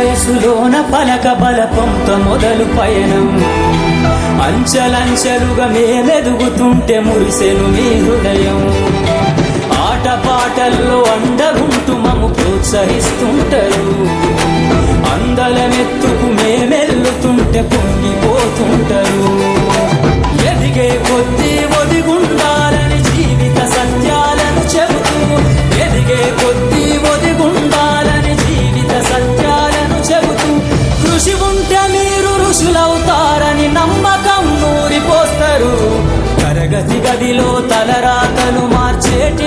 వయసులోన పలక బలపంతో మొదలు పయనం. అంచలంచలుగా మేమెదుగుతుంటే మురిసెను మీ హృదయం. ఆట పాటల్లో అండగుంటూ మము ప్రోత్సహిస్తుంటారు. అందలమెత్తుకు మేమెల్లుతుంటే పొంగిపోతుంటారు. ఎదిగే కొద్దీ ఒదిగుండాలని గదిలో తలరాతలు మార్చేటి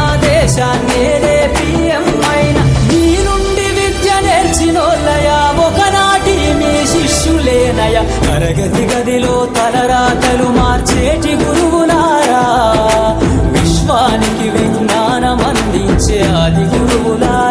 దేశాన్నేలే పిఎం అయినా మీ నుండి విద్య నేర్చినోళ్ళయా ఒకనాటి మీ శిష్యులేనయ. తరగతి గదిలో తలరాతలు మార్చేటి గురువులారా. విశ్వానికి విజ్ఞానం అందించే ఆది గురువులారా.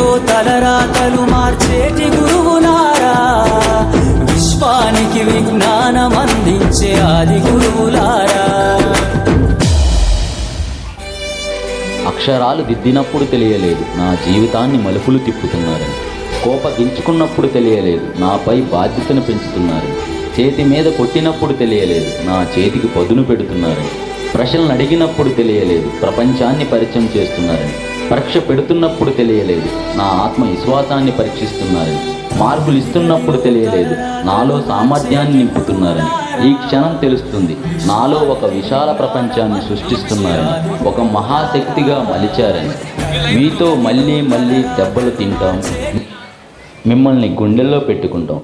తరగతి తలరాతలు మార్చేటి గురువులారా. విశ్వానికి విజ్ఞానం అందించే ఆది గురువులారా. అక్షరాలు దిద్దినప్పుడు తెలియలేదు నా జీవితాన్ని మలుపులు తిప్పుతున్నారని. కోపగించుకున్నప్పుడు తెలియలేదు నాపై బాధ్యతను పెంచుతున్నారని. చేతి మీద కొట్టినప్పుడు తెలియలేదు నా చేతికి పదును పెడుతున్నారని. ప్రశ్నలు అడిగినప్పుడు తెలియలేదు ప్రపంచాన్ని పరిచయం చేస్తున్నారని. పరీక్ష పెడుతున్నప్పుడు తెలియలేదు. నా ఆత్మ విశ్వాసాన్ని పరీక్షిస్తున్నారని మార్కులు ఇస్తున్నప్పుడు తెలియలేదు. నాలో సామర్థ్యాన్ని నింపుతున్నారని ఈ క్షణం తెలుస్తుంది. నాలో ఒక విశాల ప్రపంచాన్ని సృష్టిస్తున్నారని ఒక మహాశక్తిగా మలిచారని. మీతో మళ్ళీ మళ్ళీ దెబ్బలు తింటాం. మిమ్మల్ని గుండెల్లో పెట్టుకుంటాం.